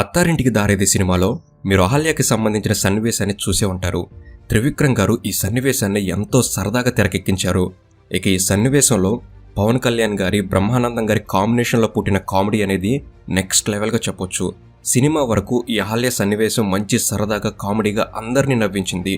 అత్తారింటికి దారేది సినిమాలో మీరు అహల్యకి సంబంధించిన సన్నివేశాన్ని చూసే ఉంటారు. త్రివిక్రమ్ గారు ఈ సన్నివేశాన్ని ఎంతో సరదాగా తెరకెక్కించారు. ఇక ఈ సన్నివేశంలో పవన్ కళ్యాణ్ గారి బ్రహ్మానందం గారి కాంబినేషన్లో పుట్టిన కామెడీ అనేది నెక్స్ట్ లెవెల్గా చెప్పొచ్చు. సినిమా వరకు ఈ అహల్య సన్నివేశం మంచి సరదాగా కామెడీగా అందరినీ నవ్వించింది.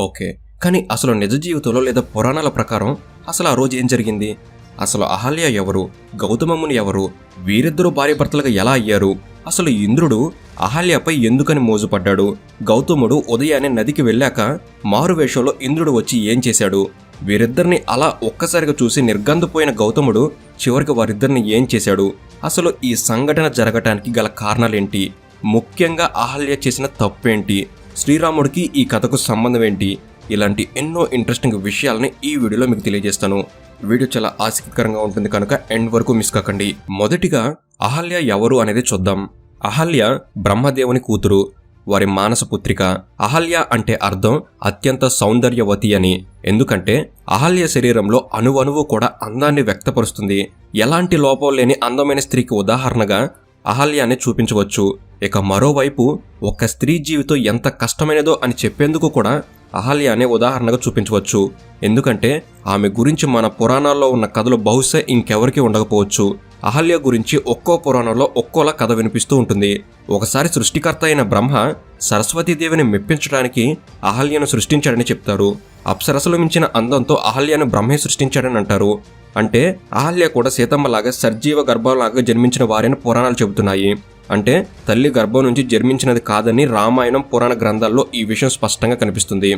ఓకే కానీ అసలు నిజ జీవితంలో లేదా పురాణాల ప్రకారం అసలు ఆ రోజు ఏం జరిగింది? అసలు అహల్య ఎవరు? గౌతమముని ఎవరు? వీరిద్దరూ భార్యాభర్తలుగా ఎలా అయ్యారు? అసలు ఇంద్రుడు అహల్యపై ఎందుకని మోజుపడ్డాడు? గౌతముడు ఉదయాన్నే నదికి వెళ్ళాక మారువేషంలో ఇంద్రుడు వచ్చి ఏం చేశాడు? వీరిద్దరిని అలా ఒక్కసారిగా చూసి నిర్గంధపోయిన గౌతముడు చివరికి వారిద్దరిని ఏం చేశాడు? అసలు ఈ సంఘటన జరగటానికి గల కారణాలేంటి? ముఖ్యంగా అహల్య చేసిన తప్పేంటి? శ్రీరాముడికి ఈ కథకు సంబంధం ఏంటి? ఇలాంటి ఎన్నో ఇంట్రెస్టింగ్ విషయాలని ఈ వీడియోలో మీకు తెలియజేస్తాను. వీడియో చాలా ఆసక్తికరంగా ఉంటుంది కనుక ఎండ్ వరకు మిస్ కాకండి. మొదటిగా అహల్య ఎవరు అనేది చూద్దాం. అహల్య బ్రహ్మదేవుని కూతురు వారి మానస పుత్రిక. అహల్య అంటే అర్థం అత్యంత సౌందర్యవతి అని. ఎందుకంటే అహల్య శరీరంలో అణువణువు కూడా అందాన్ని వ్యక్తపరుస్తుంది. ఎలాంటి లోపం లేని అందమైన స్త్రీకి ఉదాహరణగా అహల్యాన్ని చూపించవచ్చు. ఇక మరోవైపు ఒక స్త్రీ జీవితం ఎంత కష్టమైనదో అని చెప్పేందుకు కూడా అహల్య అనే ఉదాహరణగా చూపించవచ్చు. ఎందుకంటే ఆమె గురించి మన పురాణాల్లో ఉన్న కథలు బహుశా ఇంకెవరికి ఉండకపోవచ్చు. అహల్య గురించి ఒక్కో పురాణంలో ఒక్కోలా కథ వినిపిస్తూ ఉంటుంది. ఒకసారి సృష్టికర్త అయిన బ్రహ్మ సరస్వతీదేవిని మెప్పించడానికి అహల్యను సృష్టించాడని చెప్తారు. అప్సరసలు మించిన అందంతో అహల్యను బ్రహ్మే సృష్టించాడని అంటారు. అంటే అహల్య కూడా సీతమ్మలాగా సర్జీవ గర్భంలాగా జన్మించిన వారిని పురాణాలు చెబుతున్నాయి. అంటే తల్లి గర్భం నుంచి జన్మించినది కాదని రామాయణం పురాణ గ్రంథాల్లో ఈ విషయం స్పష్టంగా కనిపిస్తుంది.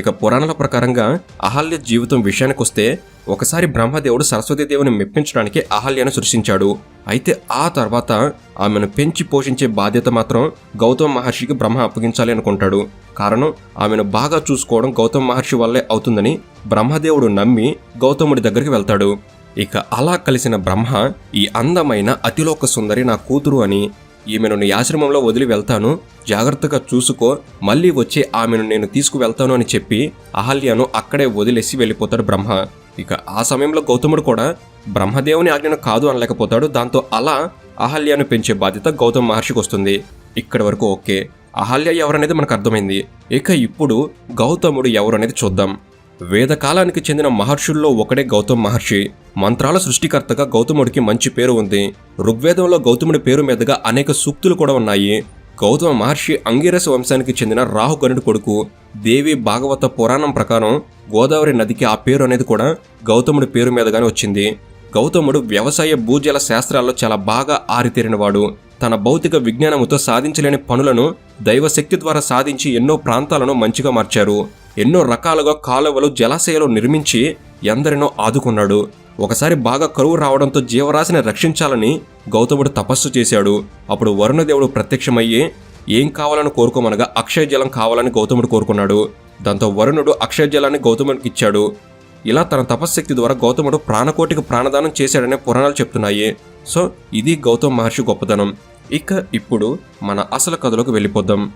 ఇక పురాణాల ప్రకారంగా అహల్య జీవితం విషయానికి వస్తే ఒకసారి బ్రహ్మదేవుడు సరస్వతీదేవిని మెప్పించడానికి అహల్యను సృష్టించాడు. అయితే ఆ తర్వాత ఆమెను పెంచి పోషించే బాధ్యత మాత్రం గౌతమ మహర్షికి బ్రహ్మ అప్పగించాలి అనుకుంటాడు. కారణం ఆమెను బాగా చూసుకోవడం గౌతమ మహర్షి వల్లే అవుతుందని బ్రహ్మదేవుడు నమ్మి గౌతముడి దగ్గరికి వెళ్తాడు. ఇక అలా కలిసిన బ్రహ్మ ఈ అందమైన అతిలోక సుందరి నా కూతురు అని ఈమెను నీ ఆశ్రమంలో వదిలి వెళ్తాను. జాగ్రత్తగా చూసుకో. మళ్ళీ వచ్చి ఆమెను నేను తీసుకువెళ్తాను అని చెప్పి అహల్యను అక్కడే వదిలేసి వెళ్ళిపోతాడు బ్రహ్మ. ఇక ఆ సమయంలో గౌతముడు కూడా బ్రహ్మదేవుని ఆజ్ఞను కాదు అనలేకపోతాడు. దాంతో అలా అహల్యను పెంచే బాధ్యత గౌతమ మహర్షికి వస్తుంది. ఇక్కడి వరకు ఓకే. అహల్య ఎవరనేది మనకు అర్థమైంది. ఇక ఇప్పుడు గౌతముడు ఎవరనేది చూద్దాం. వేదకాలానికి చెందిన మహర్షుల్లో ఒకడే గౌతమ్ మహర్షి. మంత్రాల సృష్టికర్తగా గౌతముడికి మంచి పేరు ఉంది. ఋగ్వేదంలో గౌతముడి పేరు మీదుగా అనేక సూక్తులు కూడా ఉన్నాయి. గౌతమ మహర్షి అంగిరస వంశానికి చెందిన రాహుగణుడి కొడుకు దేవి భాగవత పురాణం ప్రకారం గోదావరి నదికి ఆ పేరు అనేది కూడా గౌతముడి పేరు మీదగానే వచ్చింది. గౌతముడు వ్యవసాయ భూజల శాస్త్రాల్లో చాలా బాగా ఆరితేరినవాడు. తన భౌతిక విజ్ఞానముతో సాధించలేని పనులను దైవశక్తి ద్వారా సాధించి ఎన్నో ప్రాంతాలను మంచిగా మార్చారు. ఎన్నో రకాలుగా కాలువలు జలాశయాలు నిర్మించి ఎందరినో ఆదుకున్నాడు. ఒకసారి బాగా కరువు రావడంతో జీవరాశిని రక్షించాలని గౌతముడు తపస్సు చేశాడు. అప్పుడు వరుణదేవుడు ప్రత్యక్షమయ్యి ఏం కావాలని కోరుకోమనగా అక్షయ జలం కావాలని గౌతముడు కోరుకున్నాడు. దాంతో వరుణుడు అక్షయ జలాన్ని గౌతముడికి ఇచ్చాడు. ఇలా తన తపశ్శక్తి ద్వారా గౌతముడు ప్రాణకోటికి ప్రాణదానం చేశాడనే పురాణాలు చెప్తున్నాయి. సో ఇది గౌతమ మహర్షి గొప్పతనం. ఇక ఇప్పుడు మన అసలు కథలోకి వెళ్ళిపోద్దాం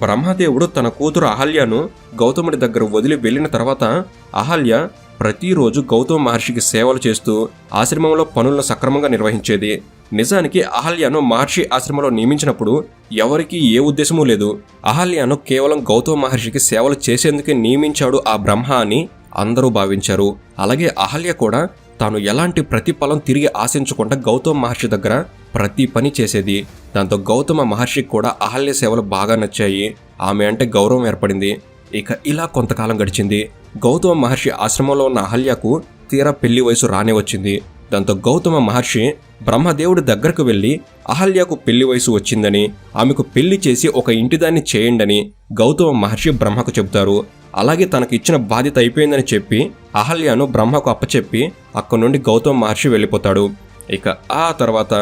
బ్రహ్మదేవుడు తన కూతురు అహల్యను గౌతముడి దగ్గర వదిలి వెళ్ళిన తర్వాత అహల్య ప్రతిరోజు గౌతమ మహర్షికి సేవలు చేస్తూ ఆశ్రమంలో పనులను సక్రమంగా నిర్వహించేది. నిజానికి అహల్యను మహర్షి ఆశ్రమంలో నియమించినప్పుడు ఎవరికీ ఏ ఉద్దేశమూ లేదు. అహల్యను కేవలం గౌతమ మహర్షికి సేవలు చేసేందుకే నియమించాడు ఆ బ్రహ్మ అని అందరూ భావించారు. అలాగే అహల్య కూడా తాను ఎలాంటి ప్రతిఫలం తిరిగి ఆశించకుండా గౌతమ మహర్షి దగ్గర ప్రతి పని చేసేది. దాంతో గౌతమ మహర్షికి కూడా అహల్య సేవలు బాగా నచ్చాయి. ఆమె అంటే గౌరవం ఏర్పడింది. ఇక ఇలా కొంతకాలం గడిచింది. గౌతమ మహర్షి ఆశ్రమంలో ఉన్న అహల్యకు తీరా పెళ్ళి వయసు రానే వచ్చింది. దాంతో గౌతమ మహర్షి బ్రహ్మదేవుడి దగ్గరకు వెళ్ళి అహల్యకు పెళ్ళి వయసు వచ్చిందని ఆమెకు పెళ్ళి చేసి ఒక ఇంటిదాన్ని చేయండని గౌతమ మహర్షి బ్రహ్మకు చెబుతారు. అలాగే తనకు ఇచ్చిన బాధ్యత అయిపోయిందని చెప్పి అహల్యను బ్రహ్మకు అప్పచెప్పి అక్కడి నుండి గౌతమ మహర్షి వెళ్ళిపోతాడు. ఇక ఆ తర్వాత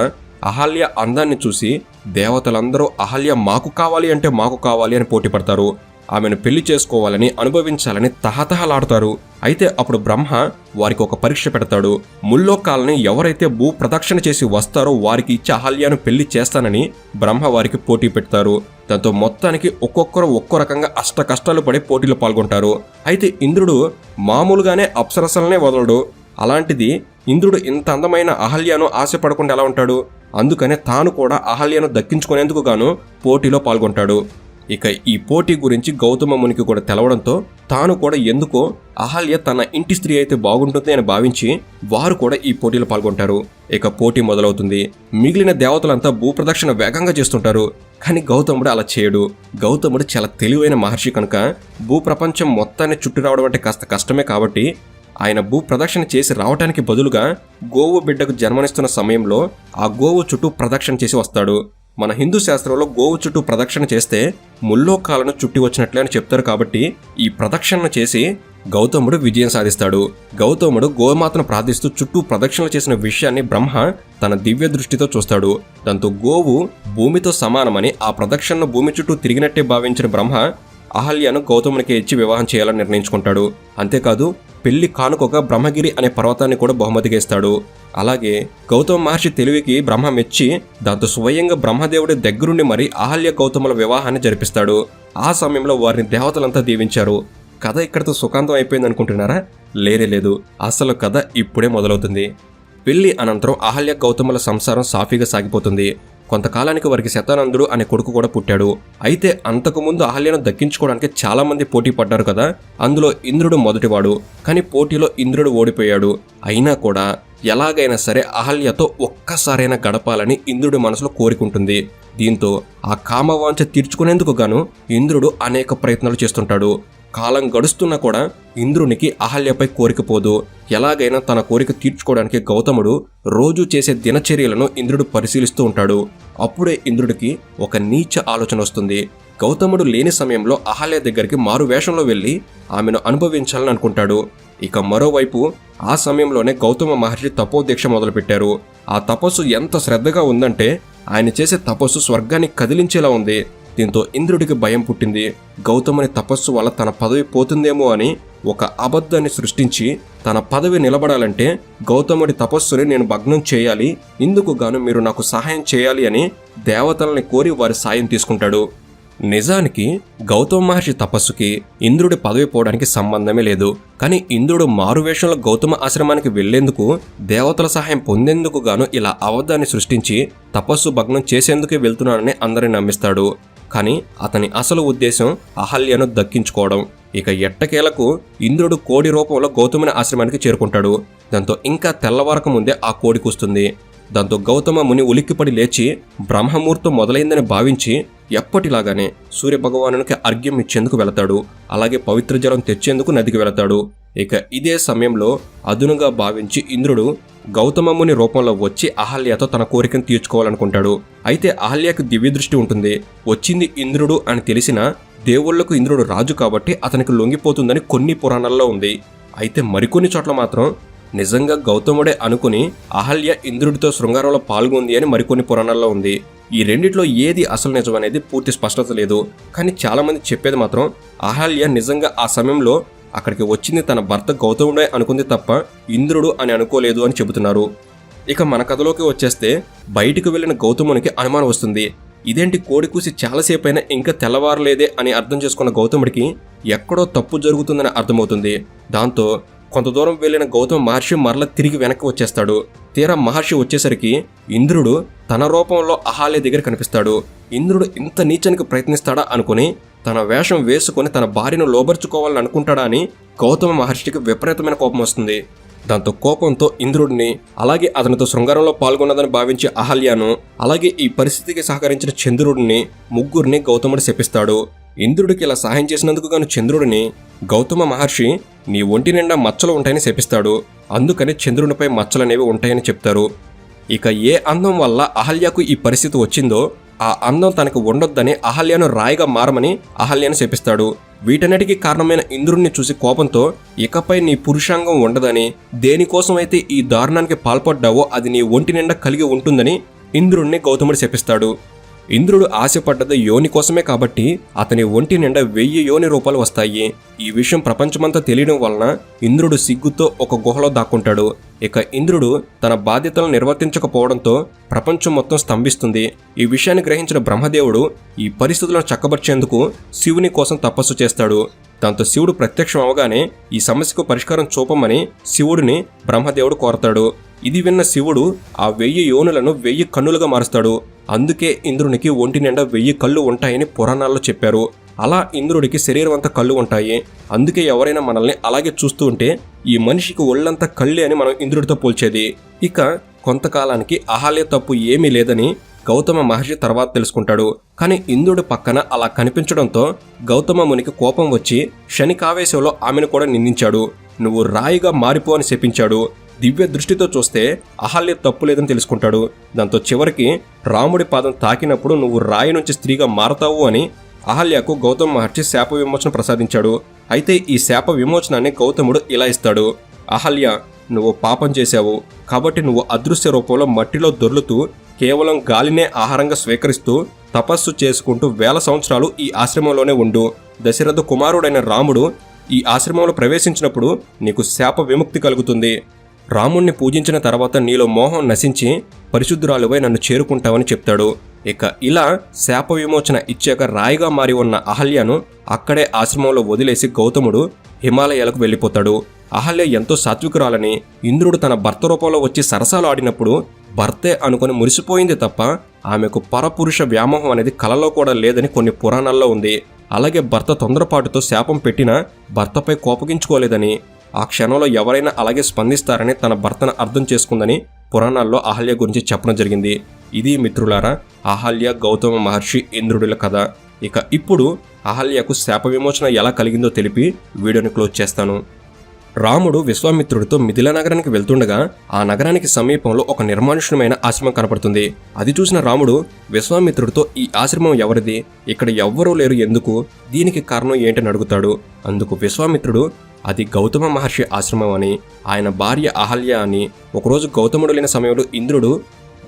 అహల్య అందాన్ని చూసి దేవతలందరూ అహల్య మాకు కావాలి అంటే మాకు కావాలి అని పోటీ పడతారు. ఆమెను పెళ్ళి చేసుకోవాలని అనుభవించాలని తహతహలాడుతారు. అయితే అప్పుడు బ్రహ్మ వారికి ఒక పరీక్ష పెడతాడు. ముల్లోకాలని ఎవరైతే భూ ప్రదక్షిణ చేసి వస్తారో వారికి ఇచ్చి అహల్యాను పెళ్ళి చేస్తానని బ్రహ్మ వారికి పోటీ పెడతారు. దాంతో మొత్తానికి ఒక్కొక్కరు ఒక్కో రకంగా అష్ట కష్టాలు పడి పోటీలో పాల్గొంటారు. అయితే ఇంద్రుడు మామూలుగానే అప్సరసలనే వదలడు. అలాంటిది ఇంద్రుడు ఇంత అందమైన అహల్యను ఆశపడకుండా ఎలా ఉంటాడు? అందుకనే తాను కూడా అహల్యను దక్కించుకునేందుకు గాను పోటీలో పాల్గొంటాడు. ఇక ఈ పోటీ గురించి గౌతమ మునికి కూడా తెలవడంతో తాను కూడా ఎందుకో అహల్య తన ఇంటి స్త్రీ అయితే బాగుంటుంది అని భావించి వారు కూడా ఈ పోటీలో పాల్గొంటారు. ఇక పోటీ మొదలవుతుంది. మిగిలిన దేవతలంతా భూప్రదక్షిణ వేగంగా చేస్తుంటారు. కానీ గౌతముడు అలా చేయడు. గౌతముడు చాలా తెలివైన మహర్షి కనుక భూప్రపంచం మొత్తాన్ని చుట్టి రావడం అంటే కాస్త కష్టమే కాబట్టి ఆయన భూ ప్రదక్షిణ చేసి రావటానికి బదులుగా గోవు బిడ్డకు జన్మనిస్తున్న సమయంలో ఆ గోవు చుట్టూ ప్రదక్షిణ చేసి వస్తాడు. మన హిందూ శాస్త్రంలో గోవు చుట్టూ ప్రదక్షిణ చేస్తే ముల్లోకాలను చుట్టి వచ్చినట్లే అని చెప్తారు కాబట్టి ఈ ప్రదక్షిణ చేసి గౌతముడు విజయం సాధిస్తాడు. గౌతముడు గోమాతను ప్రార్థిస్తూ చుట్టూ ప్రదక్షిణలు చేసిన విషయాన్ని బ్రహ్మ తన దివ్య దృష్టితో చూస్తాడు. దాంతో గోవు భూమితో సమానమని ఆ ప్రదక్షిణను భూమి చుట్టూ తిరిగినట్టే భావించిన బ్రహ్మ అహల్యను గౌతమునికి ఇచ్చి వివాహం చేయాలని నిర్ణయించుకుంటాడు. అంతేకాదు పెళ్ళి కానుకొక బ్రహ్మగిరి అనే పర్వతాన్ని కూడా బహుమతిగా ఇస్తాడు. అలాగే గౌతమ మహర్షి తెలివికి బ్రహ్మ మెచ్చి దాంతో స్వయంగా బ్రహ్మదేవుడి దగ్గరుండి మరి అహల్య గౌతముల వివాహాన్ని జరిపిస్తాడు. ఆ సమయంలో వారిని దేవతలంతా దీవించారు. కథ ఇక్కడితో సుఖాంతం అయిపోయింది అనుకుంటున్నారా? లేరే లేదు. అసలు కథ ఇప్పుడే మొదలవుతుంది. పెళ్ళి అనంతరం అహల్య గౌతముల సంసారం సాఫీగా సాగిపోతుంది. కొంతకాలానికి వారికి శతానందుడు అనే కొడుకు కూడా పుట్టాడు. అయితే అంతకుముందు అహల్యను దక్కించుకోవడానికి చాలామంది పోటీ పడ్డారు కదా అందులో ఇంద్రుడు మొదటివాడు. కానీ పోటీలో ఇంద్రుడు ఓడిపోయాడు. అయినా కూడా ఎలాగైనా సరే అహల్యతో ఒక్కసారైనా గడపాలని ఇంద్రుడి మనసులో కోరికుంటుంది. దీంతో ఆ కామవాంఛ తీర్చుకునేందుకు గాను ఇంద్రుడు అనేక ప్రయత్నాలు చేస్తుంటాడు. కాలం గడుస్తున్నా కూడా ఇంద్రునికి అహల్యపై కోరిక పోదు. ఎలాగైనా తన కోరిక తీర్చుకోవడానికి గౌతముడు రోజు చేసే దినచర్యలను ఇంద్రుడు పరిశీలిస్తూ ఉంటాడు. అప్పుడే ఇంద్రుడికి ఒక నీచ ఆలోచన వస్తుంది. గౌతముడు లేని సమయంలో అహల్య దగ్గరికి మారు వేషంలో వెళ్ళి ఆమెను అనుభవించాలని అనుకుంటాడు. ఇక మరోవైపు ఆ సమయంలోనే గౌతమ మహర్షి తపోదీక్ష మొదలుపెట్టారు. ఆ తపస్సు ఎంత శ్రద్ధగా ఉందంటే ఆయన చేసే తపస్సు స్వర్గాన్ని కదిలించేలా ఉంది. దీంతో ఇంద్రుడికి భయం పుట్టింది. గౌతముని తపస్సు వల్ల తన పదవి పోతుందేమో అని ఒక అబద్ధాన్ని సృష్టించి తన పదవి నిలబడాలంటే గౌతముడి తపస్సుని నేను భగ్నం చేయాలి. ఇందుకు గాను మీరు నాకు సహాయం చేయాలి అని దేవతల్ని కోరి వారి సాయం తీసుకుంటాడు. నిజానికి గౌతమ మహర్షి తపస్సుకి ఇంద్రుడి పదవి పోవడానికి సంబంధమే లేదు. కానీ ఇంద్రుడు మారువేషంలో గౌతమ ఆశ్రమానికి వెళ్ళేందుకు దేవతల సహాయం పొందేందుకు గాను ఇలా అబద్ధాన్ని సృష్టించి తపస్సు భగ్నం చేసేందుకే వెళ్తున్నానని అందరిని నమ్మిస్తాడు. కానీ అతని అసలు ఉద్దేశం అహల్యను దక్కించుకోవడం. ఇక ఎట్టకేలకు ఇంద్రుడు కోడి రూపంలో గౌతముని ఆశ్రమానికి చేరుకుంటాడు. దాంతో ఇంకా తెల్లవారక ముందే ఆ కోడి కూస్తుంది. దాంతో గౌతమ ముని ఉలిక్కిపడి లేచి బ్రహ్మముహూర్తం మొదలైందని భావించి ఎప్పటిలాగానే సూర్యభగవానునికి అర్ఘ్యం ఇచ్చేందుకు వెళతాడు. అలాగే పవిత్ర జలం తెచ్చేందుకు నదికి వెళతాడు. ఇక ఇదే సమయంలో అదునుగా భావించి ఇంద్రుడు గౌతమముని రూపంలో వచ్చి అహల్యతో తన కోరికను తీర్చుకోవాలనుకుంటాడు. అయితే అహల్యకు దివ్య దృష్టి ఉంటుంది. వచ్చింది ఇంద్రుడు అని తెలిసిన దేవుళ్ళకు ఇంద్రుడు రాజు కాబట్టి అతనికి లొంగిపోతుందని కొన్ని పురాణాల్లో ఉంది. అయితే మరికొన్ని చోట్ల మాత్రం నిజంగా గౌతముడే అనుకుని అహల్య ఇంద్రుడితో శృంగారంలో పాల్గొంది అని మరికొన్ని పురాణాల్లో ఉంది. ఈ రెండిట్లో ఏది అసలు నిజం అనేది పూర్తి స్పష్టత లేదు. కానీ చాలామంది చెప్పేది మాత్రం అహల్య నిజంగా ఆ సమయంలో అక్కడికి వచ్చింది తన భర్త గౌతముడే అనుకుంది తప్ప ఇంద్రుడు అని అనుకోలేదు అని చెబుతున్నారు. ఇక మన కథలోకి వచ్చేస్తే బయటికి వెళ్ళిన గౌతమునికి అనుమానం వస్తుంది. ఇదేంటి కోడి కూసి చాలాసేపు అయినా ఇంకా తెల్లవారలేదే అని అర్థం చేసుకున్న గౌతముడికి ఎక్కడో తప్పు జరుగుతుందని అర్థమవుతుంది. దాంతో కొంత దూరం వెళ్ళిన గౌతమ మహర్షి మరల తిరిగి వెనక్కి వచ్చేస్తాడు. తీరా మహర్షి వచ్చేసరికి ఇంద్రుడు తన రూపంలో అహాల్య దగ్గర కనిపిస్తాడు. ఇంద్రుడు ఇంత నీచానికి ప్రయత్నిస్తాడా అనుకుని తన వేషం వేసుకొని తన భార్యను లోబర్చుకోవాలని అనుకుంటాడా అని గౌతమ మహర్షికి విపరీతమైన కోపం వస్తుంది. దాంతో కోపంతో ఇంద్రుడిని అలాగే అతనితో శృంగారంలో పాల్గొన్నదని భావించే అహల్యను అలాగే ఈ పరిస్థితికి సహకరించిన చంద్రుడిని ముగ్గురిని గౌతముడు శపిస్తాడు. ఇంద్రుడికి ఇలా సహాయం చేసినందుకు గాను చంద్రుడిని గౌతమ మహర్షి నీ ఒంటి నిండా మచ్చలు ఉంటాయని శపిస్తాడు. అందుకని చంద్రునిపై మచ్చలనేవి ఉంటాయని చెప్తారు. ఇక ఏ అందం వల్ల అహల్యకు ఈ పరిస్థితి వచ్చిందో ఆ అందం తనకు ఉండొద్దని అహల్యను రాయిగా మారమని అహల్యను శపిస్తాడు. వీటన్నిటికీ కారణమైన ఇంద్రుణ్ణి చూసి కోపంతో ఇకపై నీ పురుషాంగం ఉండదని దేనికోసమైతే ఈ దారుణానికి పాల్పడ్డావో అది నీ ఒంటి నిండా కలిగి ఉంటుందని ఇంద్రుణ్ణి గౌతముడు శపిస్తాడు. ఇంద్రుడు ఆశపడ్డది యోని కోసమే కాబట్టి అతని ఒంటి నిండా వెయ్యి యోని రూపాలు వస్తాయి. ఈ విషయం ప్రపంచమంతా తెలియడం వలన ఇంద్రుడు సిగ్గుతో ఒక గుహలో దాక్కుంటాడు. ఇక ఇంద్రుడు తన బాధ్యతలను నిర్వర్తించకపోవడంతో ప్రపంచం మొత్తం స్తంభిస్తుంది. ఈ విషయాన్ని గ్రహించిన బ్రహ్మదేవుడు ఈ పరిస్థితులను చక్కబర్చేందుకు శివుని కోసం తపస్సు చేస్తాడు. దాంతో శివుడు ప్రత్యక్షం అవగానే ఈ సమస్యకు పరిష్కారం చూపమని శివుడిని బ్రహ్మదేవుడు కోరతాడు. ఇది విన్న శివుడు ఆ వెయ్యి యోనులను వెయ్యి కన్నులుగా మారుస్తాడు. అందుకే ఇంద్రునికి ఒంటి నిండా వెయ్యి కళ్ళు ఉంటాయని పురాణాల్లో చెప్పారు. అలా ఇంద్రుడికి శరీరం అంతా కళ్ళు ఉంటాయి. అందుకే ఎవరైనా మనల్ని అలాగే చూస్తూ ఉంటే ఈ మనిషికి ఒళ్ళంతా కళ్ళే అని మనం ఇంద్రుడితో పోల్చేది. ఇక కొంతకాలానికి అహాల్య తప్పు ఏమీ లేదని గౌతమ మహర్షి తర్వాత తెలుసుకుంటాడు. కానీ ఇంద్రుడి పక్కన అలా కనిపించడంతో గౌతమ మునికి కోపం వచ్చి శనికావేశంలో ఆమెను కూడా నిందించాడు. నువ్వు రాయిగా మారిపో అని శపించాడు. దివ్య దృష్టితో చూస్తే అహల్య తప్పు లేదని తెలుసుకుంటాడు. దాంతో చివరికి రాముడి పాదం తాకినప్పుడు నువ్వు రాయి నుంచి స్త్రీగా మారతావు అని అహల్యకు గౌతమ్ మహర్షి శాప విమోచన ప్రసాదించాడు. అయితే ఈ శాప విమోచనాన్ని గౌతముడు ఇలా ఇస్తాడు. అహల్య నువ్వు పాపం చేశావు. కాబట్టి నువ్వు అదృశ్య రూపంలో మట్టిలో దొర్లుతూ కేవలం గాలినే ఆహారంగా స్వీకరిస్తూ తపస్సు చేసుకుంటూ వేల సంవత్సరాలు ఈ ఆశ్రమంలోనే ఉండు. దశరథ కుమారుడైన రాముడు ఈ ఆశ్రమంలో ప్రవేశించినప్పుడు నీకు శాప విముక్తి కలుగుతుంది. రాముణ్ణి పూజించిన తర్వాత నీలో మోహం నశించి పరిశుద్ధురాలువై నన్ను చేరుకుంటావని చెప్తాడు. ఇక ఇలా శాప విమోచన ఇచ్చాక రాయిగా మారి ఉన్న అహల్యను అక్కడే ఆశ్రమంలో వదిలేసి గౌతముడు హిమాలయాలకు వెళ్ళిపోతాడు. అహల్య ఎంతో సాత్వికురాలని ఇంద్రుడు తన భర్త రూపంలో వచ్చి సరసాలు ఆడినప్పుడు భర్తే అనుకుని మురిసిపోయింది తప్ప ఆమెకు పరపురుష వ్యామోహం అనేది కలలో కూడా లేదని కొన్ని పురాణాల్లో ఉంది. అలాగే భర్త తొందరపాటుతో శాపం పెట్టినా భర్తపై కోపగించుకోలేదని ఆ క్షణంలో ఎవరైనా అలాగే స్పందిస్తారని తన భర్తను అర్థం చేసుకుందని పురాణాల్లో అహల్య గురించి చెప్పడం జరిగింది. ఇది మిత్రులారా అహల్య గౌతమ మహర్షి ఇంద్రుడుల కథ. ఇక ఇప్పుడు అహల్యకు శాప విమోచన ఎలా కలిగిందో తెలిపి వీడియోని క్లోజ్ చేస్తాను. రాముడు విశ్వామిత్రుడితో మిథిల నగరానికి వెళ్తుండగా ఆ నగరానికి సమీపంలో ఒక నిర్మానుష్యమైన ఆశ్రమం కనపడుతుంది. అది చూసిన రాముడు విశ్వామిత్రుడితో ఈ ఆశ్రమం ఎవరిది? ఇక్కడ ఎవ్వరూ లేరు ఎందుకు? దీనికి కారణం ఏంటని అడుగుతాడు. అందుకు విశ్వామిత్రుడు అది గౌతమ మహర్షి ఆశ్రమం అని ఆయన భార్య అహల్య అని. ఒకరోజు గౌతముడు లేని సమయంలో ఇంద్రుడు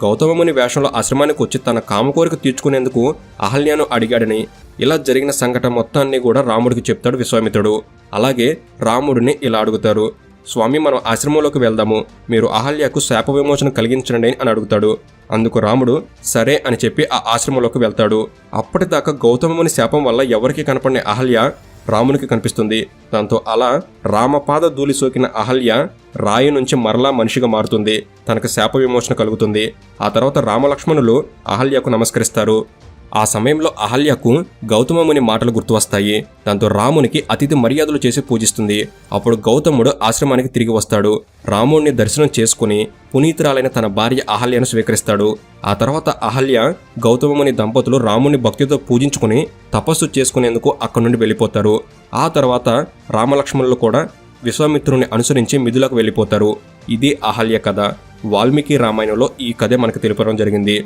గౌతమముని వేషంలో ఆశ్రమానికి వచ్చి తన కామకోరిక తీర్చుకునేందుకు అహల్యను అడిగాడని. ఇలా జరిగిన సంఘటన మొత్తాన్ని కూడా రాముడికి చెప్తాడు విశ్వామిత్రుడు. అలాగే రాముడిని ఇలా అడుగుతారు స్వామి మనం ఆశ్రమంలోకి వెళ్దాము. మీరు అహల్యకు శాప విమోచన కలిగించండి అని అడుగుతాడు. అందుకు రాముడు సరే అని చెప్పి ఆ ఆశ్రమంలోకి వెళ్తాడు. అప్పటిదాకా గౌతమముని శాపం వల్ల ఎవరికి కనపడిన అహల్య రామునికి కనిపిస్తుంది. దాంతో అలా రామపాద ధూళి సోకిన అహల్య రాయి నుంచి మరలా మనిషిగా మారుతుంది. తనకు శాప విమోచన కలుగుతుంది. ఆ తర్వాత రామలక్ష్మణులు అహల్యకు నమస్కరిస్తారు. ఆ సమయంలో అహల్యకు గౌతమముని మాటలు గుర్తు వస్తాయి దాంతో రామునికి అతిథి మర్యాదలు చేసి పూజిస్తుంది. అప్పుడు గౌతముడు ఆశ్రమానికి తిరిగి వస్తాడు. రాముణ్ణి దర్శనం చేసుకుని పునీతురాలైన తన భార్య అహల్యను స్వీకరిస్తాడు. ఆ తర్వాత అహల్య గౌతమముని దంపతులు రాముని భక్తితో పూజించుకుని తపస్సు చేసుకునేందుకు అక్కడి నుండి వెళ్ళిపోతారు. ఆ తర్వాత రామలక్ష్మణులు కూడా విశ్వామిత్రుని అనుసరించి మిథులకు వెళ్ళిపోతారు. ఇది అహల్య కథ. వాల్మీకి రామాయణంలో ఈ కథే మనకు తెలుపడం జరిగింది.